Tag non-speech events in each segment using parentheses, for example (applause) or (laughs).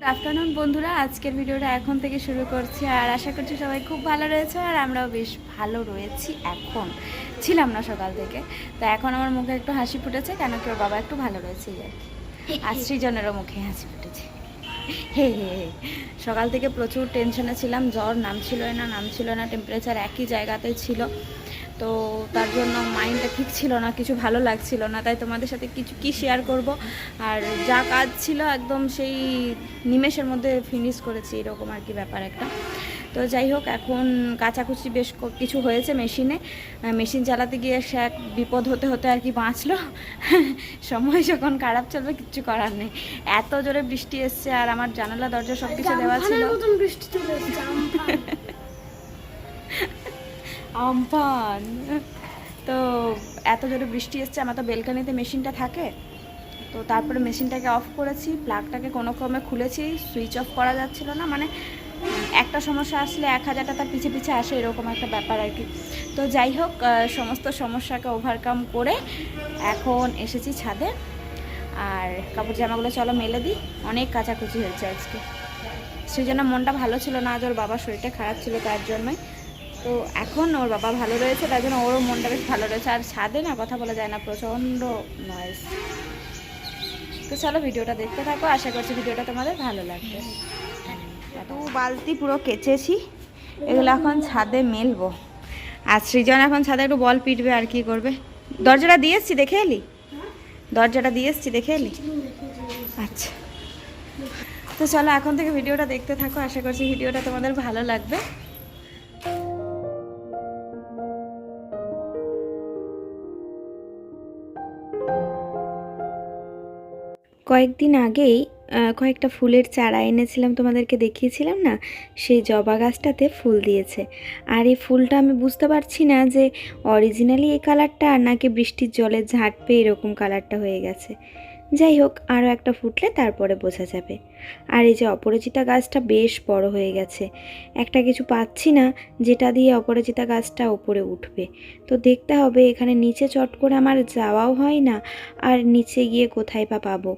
Afternoon বন্ধুরা। আজকের ভিডিওটা এখন থেকে শুরু করছি। আর আশা করছি সবাই খুব ভালো রয়েছে আর আমরাও বেশ ভালো রয়েছি এখন। ছিলাম না সকাল থেকে। তো এখন আমার মুখে একটু হাসি ফুটেছে কেন কি ওর বাবা একটু ভালো রয়েছে আর কি। (laughs) আর সৃজনেরও মুখে হাসি ফুটেছে। হে হে হে। সকাল থেকে প্রচুর টেনশনে ছিলাম। জ্বর নামছিল না নামছিল না। টেম্পারেচার একই জায়গাতে ছিল। তো তার জন্য মাইন্ডটা ঠিক ছিল না কিছু ভালো লাগছিল না তাই তোমাদের সাথে কিছু কি শেয়ার করব? আর যা কাজ ছিল একদম সেই নিমেষের মধ্যে ফিনিশ করেছি এরকম আর কি ব্যাপার একটা। তো যাই হোক এখন কাচাকুচি বেশ কিছু হয়েছে মেশিনে মেশিন চালাতে গিয়ে সে এক বিপদ হতে হতে আর কি বাঁচলো। (laughs) সময় যখন খারাপ চলবে কিচ্ছু করার নেই। এত জোরে বৃষ্টি এসছে আর আমার জানালা দরজা সব কিছু দেওয়া ছিল। বৃষ্টি চলে এসেছে (laughs) আমফান। তো এত জোরে বৃষ্টি এসছে, আমার তো বেলকানিতে মেশিনটা থাকে। তো তারপরে মেশিনটাকে অফ করেছি, প্লাগটাকে কোনো ক্রমে খুলেছি, সুইচ অফ করা যাচ্ছিল না মানে একটা সমস্যা আসলে এক হাজারটা তার পিছে পিছে আসে, এরকম একটা ব্যাপার আর কি। তো যাই হোক সমস্ত সমস্যাকে ওভারকাম করে এখন এসেছি ছাদে। আর কাপড় জামাগুলো চলো মেলে দিই, অনেক কাচাকুচি হয়েছে আজকে। সেই জন্য মনটা ভালো ছিল না, আজ ওর বাবার শরীরটা খারাপ ছিল তার জন্যই। তো এখন ওর বাবা ভালো রয়েছে তার জন্য ওরও মনটা বেশ ভালো রয়েছে। আর ছাদে না কথা বলা যায় না প্রচণ্ড নয়েস তো চলো ভিডিওটা দেখতে থাকো আশা করছি ভিডিওটা তোমাদের ভালো লাগবে। তো বালতি পুরো কেচেছি এগুলো এখন ছাদে মেলবো। আর সৃজন এখন ছাদে একটু বল পিটবে আর কি করবে। দরজাটা দিয়ে এসছি দেখে এলি? দরজাটা দিয়ে এসছি দেখে এলি? আচ্ছা। তো চলো এখন থেকে ভিডিওটা দেখতে থাকো আশা করছি ভিডিওটা তোমাদের ভালো লাগবে। কয়েকদিন আগেই কয়েকটা ফুলের চারা এনেছিলাম তোমাদেরকে দেখিয়েছিলাম না? সেই জবা গাছটাতে ফুল দিয়েছে। আর এই ফুলটা আমি বুঝতে পারছি না যে অরিজিনালি এই কালারটা আর নাকি বৃষ্টির জলে ঝাঁট পেয়ে এরকম কালারটা হয়ে গেছে। যাই হোক আরও একটা ফুটলে তারপরে বোঝা যাবে। আর এই যে অপরাজিতা গাছটা বেশ বড় হয়ে গেছে। একটা কিছু পাচ্ছি না, যেটা দিয়ে অপরাজিতা গাছটা ওপরে উঠবে। তো দেখতে হবে, এখানে নিচে চট করে আমার যাওয়াও হয় না, আর নিচে গিয়ে কোথায় বা পাবো?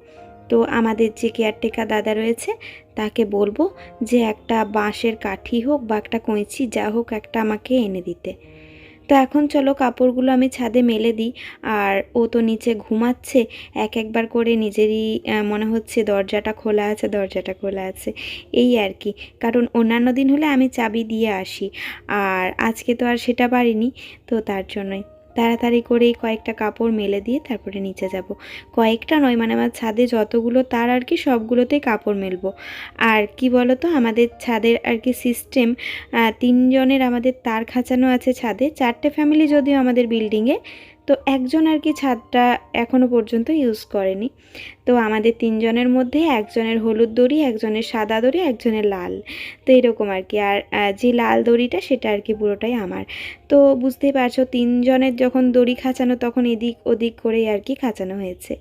তো আমাদের যে কেয়ারটেকার দাদা রয়েছে, তাকে বলব যে একটা বাঁশের কাঠি হোক বা একটা কঁইচি, যা হোক একটা আমাকে এনে দিতে। তো এখন চলো কাপড়গুলো আমি ছাদে মেলে দিই। আর ও তো নিচে ঘুমাচ্ছে, এক একবার করে নিজেরই মনে হচ্ছে দরজাটা খোলা আছে, দরজাটা খোলা আছে। এই আর কি, কারণ অন্যান্য দিন হলে আমি চাবি দিয়ে আসি। আর আজকে তো আর সেটা পারিনি, তো তার জন্যই। তাড়াতাড়ি করে কয়েকটা কাপড় মেলে দিয়ে তারপরে নিচে যাব। কয়েকটা নয় মানে আমার ছাদে যতগুলো তার আর কি, সবগুলোতেই কাপড় মেলবো। আর কি বলো তো আমাদের ছাদের আর কি সিস্টেম তিনজনের আমাদের তার খাঁচানো আছে ছাদে, চারটে ফ্যামিলি যদিও আমাদের বিল্ডিংয়ে তো একজন আর কি ছাদটা এখনও পর্যন্ত ইউজ করেনি। তো আমাদের তিনজনের মধ্যে একজনের হলুদ দড়ি, একজনের সাদা দড়ি, একজনের লাল। তো এরকম আর কি। আর যে লাল দড়িটা সেটা আর কি পুরোটাই আমার। তো বুঝতেই পারছ, তিনজনের যখন দড়ি খাঁচানো তখন এদিক ওদিক করেই আর কি খাঁচানো হয়েছে।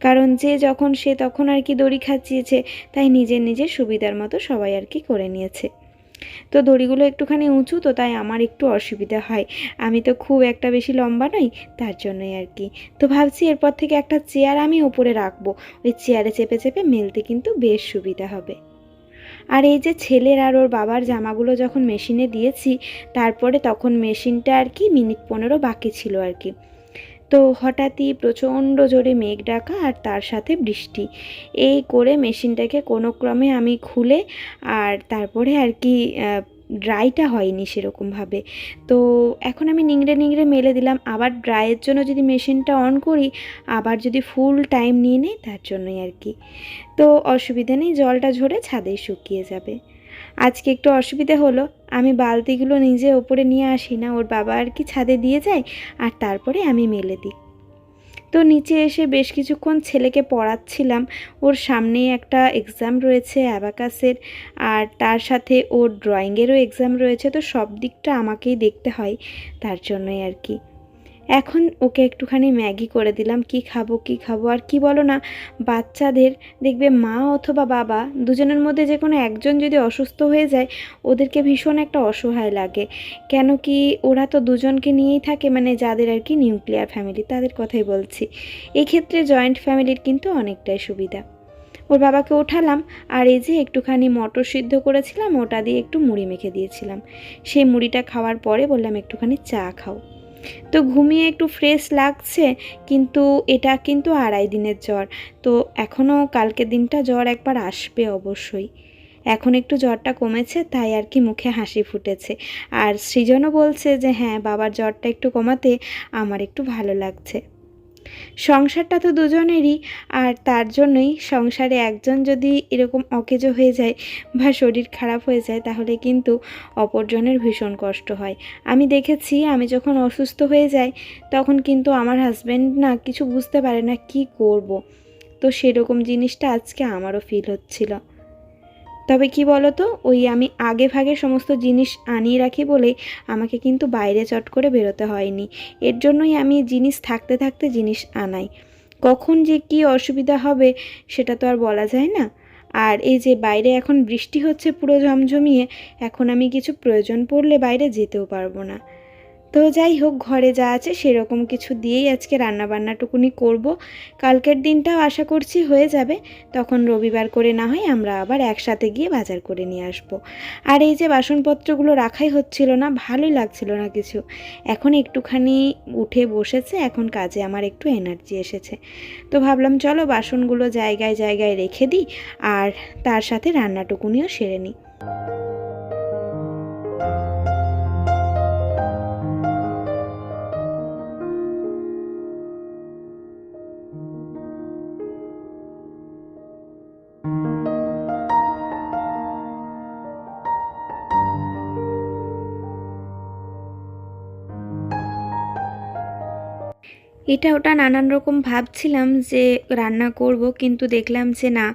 কারণ যে যখন সে তখন আর কি দড়ি খাঁচিয়েছে, তাই নিজের নিজের সুবিধার মতো সবাই আর কি করে নিয়েছে। তো দড়িগুলো একটুখানি উঁচু, তো তাই আমার একটু অসুবিধা হয়। আমি তো খুব একটা বেশি লম্বা নই, তার জন্যই আর কি। তো ভাবছি এরপর থেকে একটা চেয়ার আমি ওপরে রাখব। ওই চেয়ারে চেপে চেপে মেলতে কিন্তু বেশ সুবিধা হবে। আর এই যে ছেলের আর ওর বাবার জামাগুলো যখন মেশিনে দিয়েছি, তারপরে তখন মেশিনটা আর কি মিনিট পনেরো বাকি ছিল আর কি। তো হঠাৎই প্রচণ্ড জোরে মেঘ ডাকা আর তার সাথে বৃষ্টি। এই করে মেশিনটাকে কোনো ক্রমে আমি খুলে আর তারপরে আর কি ড্রাইটা হয়নি সেরকমভাবে। তো এখন আমি নিংড়ে নিংড়ে মেলে দিলাম। আবার ড্রাইয়ের জন্য যদি মেশিনটা অন করি, আবার যদি ফুল টাইম নিয়ে নেই, তার জন্যই আর কি। তো অসুবিধা নেই, জলটা ঝরে ছাদেই শুকিয়ে যাবে। আজকে একটু অসুবিধে হলো। আমি বালতিগুলো নিজে ওপরে নিয়ে আসি না, ওর বাবা আর কি ছাদে দিয়ে যায়, আর তারপরে আমি মেলে দিই। তো নিচে এসে বেশ কিছুক্ষণ ছেলেকে পড়াচ্ছিলাম। ওর সামনেই একটা এক্সাম রয়েছে অ্যাবাকাসের আর তার সাথে ওর ড্রয়িংয়েরও এক্সাম রয়েছে, তো সব দিকটা আমাকেই দেখতে হয়, তার জন্যই আর কি। এখন ওকে একটুখানি ম্যাগি করে দিলাম, কি খাব কি খাব, আর কি বলো না, বাচ্চাদের দেখবে মা অথবা বাবা দুজনের মধ্যে যে কোনো একজন যদি অসুস্থ হয়ে যায়, ওদেরকে ভীষণ একটা অসহায় লাগে। কেন কি ওরা তো দুজনকে নিয়েই থাকে মানে যাদের আর কি নিউক্লিয়ার ফ্যামিলি তাদের কথাই বলছি। এক্ষেত্রে জয়েন্ট ফ্যামিলির কিন্তু অনেকটাই সুবিধা। ওর বাবাকে ওঠালাম, আর এই যে একটুখানি মটর সিদ্ধ করেছিলাম, ওটা দিয়ে একটু মুড়ি মেখে দিয়েছিলাম। সেই মুড়িটা খাওয়ার পরে বললাম, একটুখানি চা খাও। তো ঘুমিয়ে একটু ফ্রেশ লাগছে, কিন্তু এটা কিন্তু আড়াই দিনের জ্বর। তো এখনও কালকে দিনটা জ্বর একবার আসবে অবশ্যই। এখন একটু জ্বরটা কমেছে, তাই আর কি মুখে হাসি ফুটেছে। আর সৃজনও বলছে যে হ্যাঁ বাবার জ্বরটা একটু কমাতে আমার একটু ভালো লাগছে। সংসারটা তো দুজনেরই, আর তার জন্যই সংসারে একজন যদি এরকম অকেজো হয়ে যায় বা শরীর খারাপ হয়ে যায়, তাহলে কিন্তু অপরজনের ভীষণ কষ্ট হয় আমি দেখেছি, আমি যখন অসুস্থ হয়ে যাই, তখন কিন্তু আমার হাজব্যান্ড না কিছু বুঝতে পারে না কি করব। তো সেরকম জিনিসটা আজকে আমারও ফিল হচ্ছিল তবে কি বলো তো ওই আমি আগে ভাগে সমস্ত জিনিস আনিয়ে রাখি বলে আমাকে কিন্তু বাইরে চট করে বেরোতে হয়নি। এর জন্যই আমি জিনিস থাকতে থাকতে জিনিস আনাই। কখন যে কি অসুবিধা হবে সেটা তো আর বলা যায় না। আর এই যে বাইরে এখন বৃষ্টি হচ্ছে পুরো ঝমঝমিয়ে, এখন আমি কিছু প্রয়োজন পড়লে বাইরে যেতেও পারব না। তো যাই হোক, ঘরে যা আছে সেরকম কিছু দিয়েই আজকে রান্নাবান্নাটুকুনি করব। কালকের দিনটাও আশা করছি হয়ে যাবে। তখন রবিবার করে না হয় আমরা আবার একসাথে গিয়ে বাজার করে নিয়ে আসব। আর এই যে বাসনপত্রগুলো রাখাই হচ্ছিল না, ভালোই লাগছিল না কিছু। এখন একটুখানি উঠে বসেছে, এখন কাজে আমার একটু এনার্জি এসেছে। তো ভাবলাম, চলো বাসনগুলো জায়গায় জায়গায় রেখে দিই আর তার সাথে রান্নাটুকুনিও সেরে নিই। এটা ওটা নানান রকম ভাবছিলাম যে রান্না করব, কিন্তু দেখলাম যে না,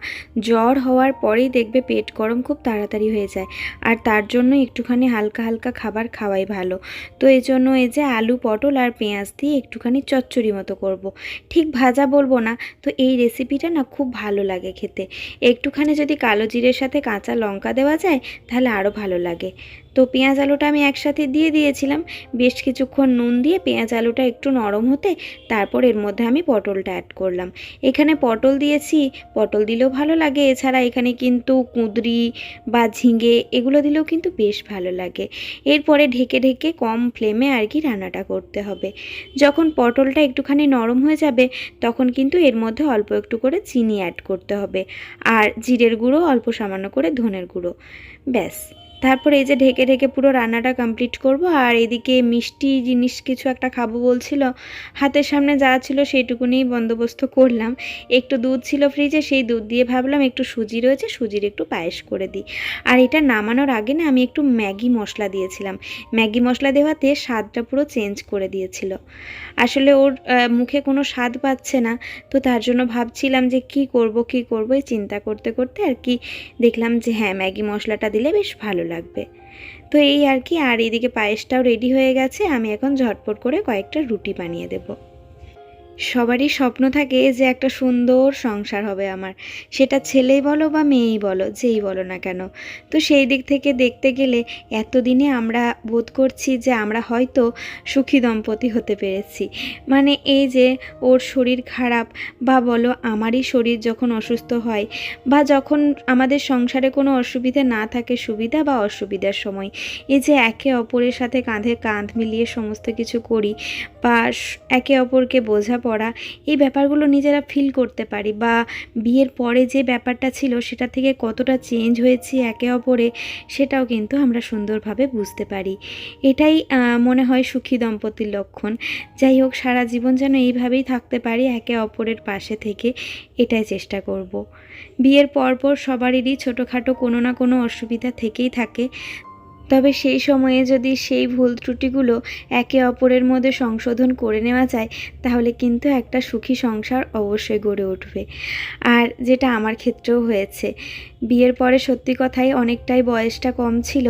জ্বর হওয়ার পরেই দেখবে পেট গরম খুব তাড়াতাড়ি হয়ে যায়। আর তার জন্য একটুখানি হালকা হালকা খাবার খাওয়াই ভালো। তো এই জন্য এই যে আলু, পটল আর পেঁয়াজ দিয়ে একটুখানি চচ্চড়ি মতো করব। ঠিক ভাজা বলব না, তো এই রেসিপিটা না খুব ভালো লাগে খেতে। একটুখানি যদি কালো জিরের সাথে কাঁচা লঙ্কা দেওয়া যায়, তাহলে আরও ভালো লাগে। তো পেঁয়াজ আলুটা আমি একসাথে দিয়ে দিয়েছিলাম। বেশ কিছুক্ষণ নুন দিয়ে পেঁয়াজ আলুটা একটু নরম হতে তারপর এর মধ্যে আমি পটলটা অ্যাড করলাম। এখানে পটল দিয়েছি, পটল দিলেও ভালো লাগে। এছাড়া এখানে কিন্তু কুঁদরি বা ঝিঙে এগুলো দিলেও কিন্তু বেশ ভালো লাগে। এরপরে ঢেকে ঢেকে কম ফ্লেমে আর কি রান্নাটা করতে হবে। যখন পটলটা একটুখানি নরম হয়ে যাবে, তখন কিন্তু এর মধ্যে অল্প একটু করে চিনি অ্যাড করতে হবে। আর জিরের গুঁড়ো অল্প সামান্য করে ধনের গুঁড়ো। ব্যাস। তারপরে এই যে ঢেকে ঢেকে পুরো রান্নাটা কমপ্লিট করব, আর এদিকে মিষ্টি জিনিস কিছু একটা খাব বলছিল। হাতের সামনে যা ছিল সেইটুকুনি বন্দোবস্ত করলাম। একটু দুধ ছিল ফ্রিজে সেই দুধ দিয়ে ভাবলাম একটু সুজি রয়েছে, সুজির একটু পায়েস করে দিই। আর এটা নামানোর আগে না আমি একটু ম্যাগি মশলা দিয়েছিলাম। ম্যাগি মশলা দেওয়াতে স্বাদটা পুরো চেঞ্জ করে দিয়েছিল। আসলে ওর মুখে কোনো স্বাদ পাচ্ছে না, তো তার জন্য ভাবছিলাম যে কি করব কি করব, এই চিন্তা করতে করতে আর কি দেখলাম যে হ্যাঁ ম্যাগি মশলাটা দিলে বেশ ভালো লাগবে। তো এই আর কি, আর এদিকে পায়েসটাও রেডি হয়ে গেছে, আমি এখন ঝটপট করে কয়েকটা রুটি বানিয়ে দেব। সবারই স্বপ্ন থাকে যে একটা সুন্দর সংসার হবে আমার। সেটা ছেলেই বলো বা মেয়েই বলো, যেই বলো না কেন। তো সেই দিক থেকে দেখতে গেলে এতদিনে আমরা বোধ করছি যে আমরা হয়তো সুখী দম্পতি হতে পেরেছি। মানে এই যে ওর শরীর খারাপ বা বলো আমারই শরীর যখন অসুস্থ হয় বা যখন আমাদের সংসারে কোনো অসুবিধা না থাকে, সুবিধা বা অসুবিধার সময়, এই যে একে অপরের সাথে কাঁধে কাঁধ মিলিয়ে সমস্ত কিছু করি বা একে অপরকে বোঝাপড়া এই ব্যাপারগুলো নিজেরা ফিল করতে পারি বা বিয়ের পরে যে ব্যাপারটা ছিল সেটা থেকে কতটা চেঞ্জ হয়েছি একে অপরে সেটাও কিন্তু আমরা সুন্দরভাবে বুঝতে পারি। এটাই মনে হয় সুখী দম্পতির লক্ষণ। যাই হোক, সারা জীবন যেন এইভাবেই থাকতে পারি একে অপরের পাশে থেকে, এটাই চেষ্টা করব। বিয়ের পরপর সবারই ছোটোখাটো কোনো না কোনো অসুবিধা থেকেই থাকে। তবে সেই সময়ে যদি সেই ভুল ত্রুটিগুলো একে অপরের মধ্যে সংশোধন করে নেওয়া যায়, তাহলে কিন্তু একটা সুখী সংসার অবশ্যই গড়ে উঠবে। আর যেটা আমার ক্ষেত্রেও হয়েছে, বিয়ের পরে সত্যি কথাই অনেকটাই বয়সটা কম ছিল,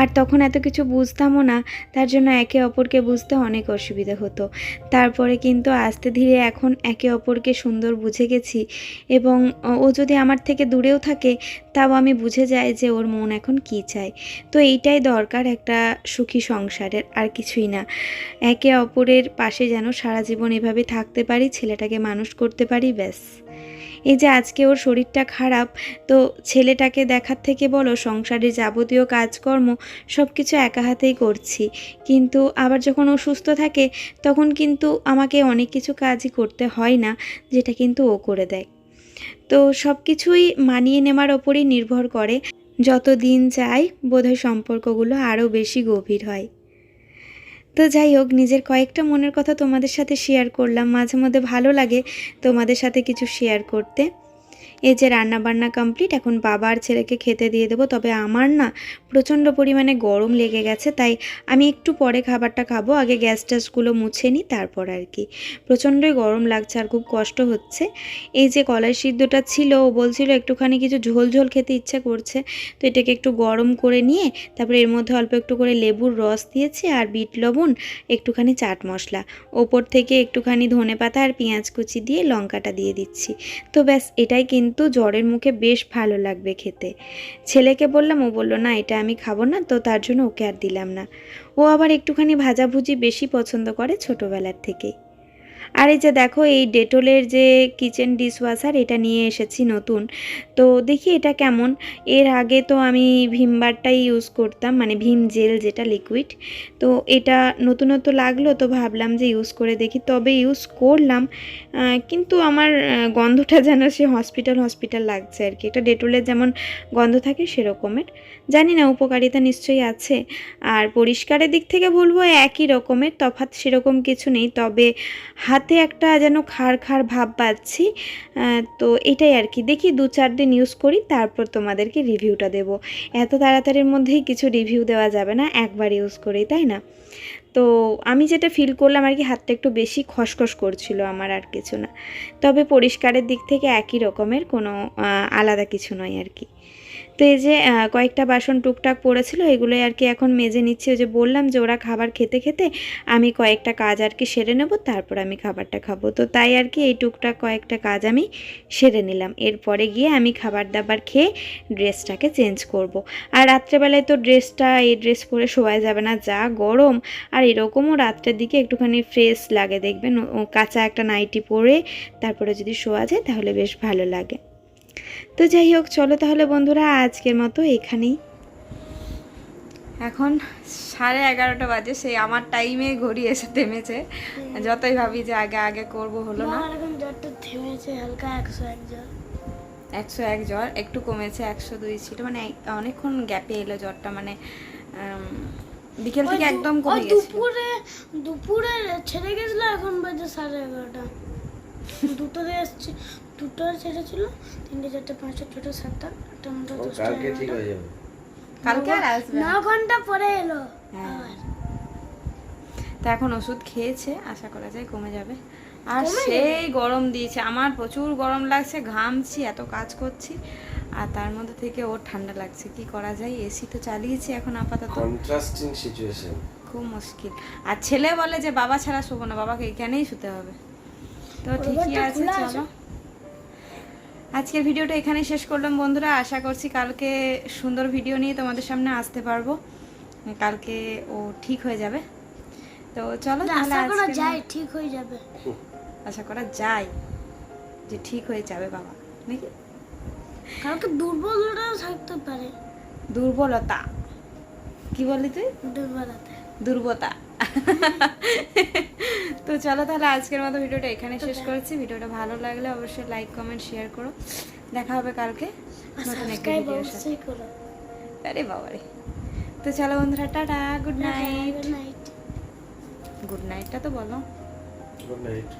আর তখন এত কিছু বুঝতামও না, তার জন্য একে অপরকে বুঝতে অনেক অসুবিধা হতো। তারপরে কিন্তু আস্তে ধীরে এখন একে অপরকে সুন্দর বুঝে গেছি, এবং ও যদি আমার থেকে দূরেও থাকে, তাও আমি বুঝে যাই যে ওর মন এখন কী চায়। তো এইটাই দরকার একটা সুখী সংসারের, আর কিছুই না। একে অপরের পাশে যেন সারা জীবন এভাবে থাকতে পারি, ছেলেটাকে মানুষ করতে পারি, ব্যাস। এই যে আজকে ওর শরীরটা খারাপ, তো ছেলেটাকে দেখার থেকে বলো, সংসারের যাবতীয় কাজকর্ম সব কিছু একা হাতেই করছি। কিন্তু আবার যখন ও সুস্থ থাকে, তখন কিন্তু আমাকে অনেক কিছু কাজই করতে হয় না, যেটা কিন্তু ও করে দেয়। তো সব কিছুই মানিয়ে নেওয়ার ওপরই নির্ভর করে। যত দিন যায় বোধহয় সম্পর্কগুলো আরও বেশি গভীর হয়। তো যাই হোক, নিজের কয়েকটা মনের কথা তোমাদের সাথে শেয়ার করলাম। মাঝে মধ্যে ভালো লাগে তোমাদের সাথে কিছু শেয়ার করতে। এই যে রান্না বান্না কমপ্লিট এখন বাবা আর ছেলেকে খেতে দিয়ে দেবো। তবে আমার না প্রচণ্ড পরিমাণে গরম লেগে গেছে, তাই আমি একটু পরে খাবারটা খাব। আগে গ্যাস ট্যাসগুলো মুছে নিই, তারপর আর কি। প্রচণ্ডই গরম লাগছে আর খুব কষ্ট হচ্ছে। এই যে কলাই সিদ্ধটা ছিল, ও বলছিল একটুখানি কিছু ঝোল ঝোল খেতে ইচ্ছা করছে, তো এটাকে একটু গরম করে নিয়ে, তারপরে এর মধ্যে অল্প একটু করে লেবুর রস দিয়েছি আর বিট লবণ, একটুখানি চাট মশলা। ওপর থেকে একটুখানি ধনে পাতা আর পেঁয়াজ কুচি দিয়ে লঙ্কাটা দিয়ে দিচ্ছি। তো ব্যাস, এটাই কিন্তু জ্বরের মুখে বেশ ভালো লাগবে খেতে। ছেলেকে বললাম, ও বলল, না, এটা আমি খাব না, তো তার জন্য ওকে আর দিলাম না। ও আবার একটুখানি ভাজাভুজি বেশি পছন্দ করে ছোটোবেলার থেকেই আর এই যে দেখো, এই ডেটলের যে কিচেন ডিশওয়াশার, এটা নিয়ে এসেছি নতুন। তো দেখি এটা কেমন। এর আগে তো আমি ভিমবারটাই ইউজ করতাম মানে ভীম জেল যেটা লিকুইড তো এটা নতুনত্ব লাগল, তো ভাবলাম যে ইউজ করে দেখি। তবে ইউজ করলাম কিন্তু আমার গন্ধটা যেন সে হসপিটাল হসপিটাল লাগছে আর কি। এটা ডেটলের যেমন গন্ধ থাকে, সেরকমের। জানি না, উপকারিতা নিশ্চয়ই আছে। আর পরিষ্কারের দিক থেকে বলব, একই রকমের। তফাৎ সেরকম কিছু নেই। তবে হাতে একটা যেন খার খার ভাব পাচ্ছি তো এটাই আর কি। দেখি দু চার দিন ইউজ করি, তারপর তোমাদেরকে রিভিউটা দেবো। এত তাড়াতাড়ির মধ্যেই কিছু রিভিউ দেওয়া যাবে না, একবার ইউজ করেই, তাই না? তো আমি যেটা ফিল করলাম আর কি, হাতটা একটু বেশি খসখস করছিল আমার আর কিছু না। তবে পরিষ্কারের দিক থেকে একই রকমের, কোনো আলাদা কিছু নয় আর কি। তো এই যে কয়েকটা বাসন টুকটাক পড়েছিল, এগুলোই আর কি এখন মেজে নিচ্ছি। ওই যে বললাম যে, ওরা খাবার খেতে খেতে আমি কয়েকটা কাজ আর কি সেরে নেব, তারপর আমি খাবারটা খাব। তো তাই আর কি এই টুকটাক কয়েকটা কাজ আমি সেরে নিলাম। এরপরে গিয়ে আমি খাবার দাবার খেয়ে ড্রেসটাকে চেঞ্জ করব। আর রাত্রেবেলায় তো ড্রেসটা, এই ড্রেস পরে শোয়া যাবে না, যা গরম। আর এরকমও রাত্রের দিকে একটুখানি ফ্রেশ লাগে, দেখবেন কাঁচা একটা নাইটি পরে তারপরে যদি শোয়া যায়, তাহলে বেশ ভালো লাগে। তো যাই হোক চলো তাহলে বন্ধুরা আজকের মতো এখানেই। এখন সাড়ে এগারোটা বাজে সেই আমার টাইমে ঘড়ি এসে থেমেছে। যতই ভাবি যে আগে আগে করব হলো না। থেমেছে হালকা একশো এক জ্বর। একশো এক জ্বর একটু কমেছে একশো দুই ছিল। মানে অনেকক্ষণ গ্যাপে এলো জ্বরটা মানে বিকেল থেকে একদম কমে গেছিল। দুপুরে দুপুরে ছেড়ে গেছিল এখন বাজে সাড়ে এগারোটা। দুটোতে এসছে দুটো ছেড়েছিল তিনটে চারটে পাঁচটা ছটা সাতটা আটটা নটা দশটা কালকে ঠিক হয়ে যাবে। কালকে আর আসবে ন। ঘণ্টা পরে এলো। হ্যাঁ। তা এখন ওষুধ খেয়েছে আশা করা যায় কমে যাবে। আর সেই গরম দিয়েছে আমার প্রচুর গরম লাগছে ঘামছি এত কাজ করছি আর তার মধ্যে থেকে ওর ঠান্ডা লাগছে কি করা যায়? এসি তো চালিয়েছি এখন আপাতত। কন্ট্রাস্টিং সিচুয়েশন খুব মুশকিল। আর ছেলে বলে যে বাবা ছাড়া শোবো না বাবাকে এখানেই শুতে হবে। তো ঠিকই আছে চলো। আজকের ভিডিওটা এখানে শেষ করলাম বন্ধুরা। আশা করছি কালকে সুন্দর ভিডিও নিয়ে তোমাদের সামনে আসতে পারব। কালকে ও ঠিক হয়ে যাবে। তো চলো তাহলে আশা করা যায় ঠিক হয়ে যাবে। আশা করা যায় যে ঠিক হয়ে যাবে বাবা নাকি? কালকে দুর্বলতাও থাকতে পারে। দুর্বলতা। কি বললি তুই? দুর্বলতা। দুর্বতা। তো চলো তাহলে আজকের মতো ভিডিওটা এখানে শেষ করেছি। ভিডিওটা ভালো লাগলে অবশ্যই লাইক কমেন্ট শেয়ার করো। দেখা হবে কালকে নতুন একটা রে ভিডিওর সাথে। আরে বাবারে। তো চলো বন্ধুরা tata good night good night good নাইটটা তো বলো। Good night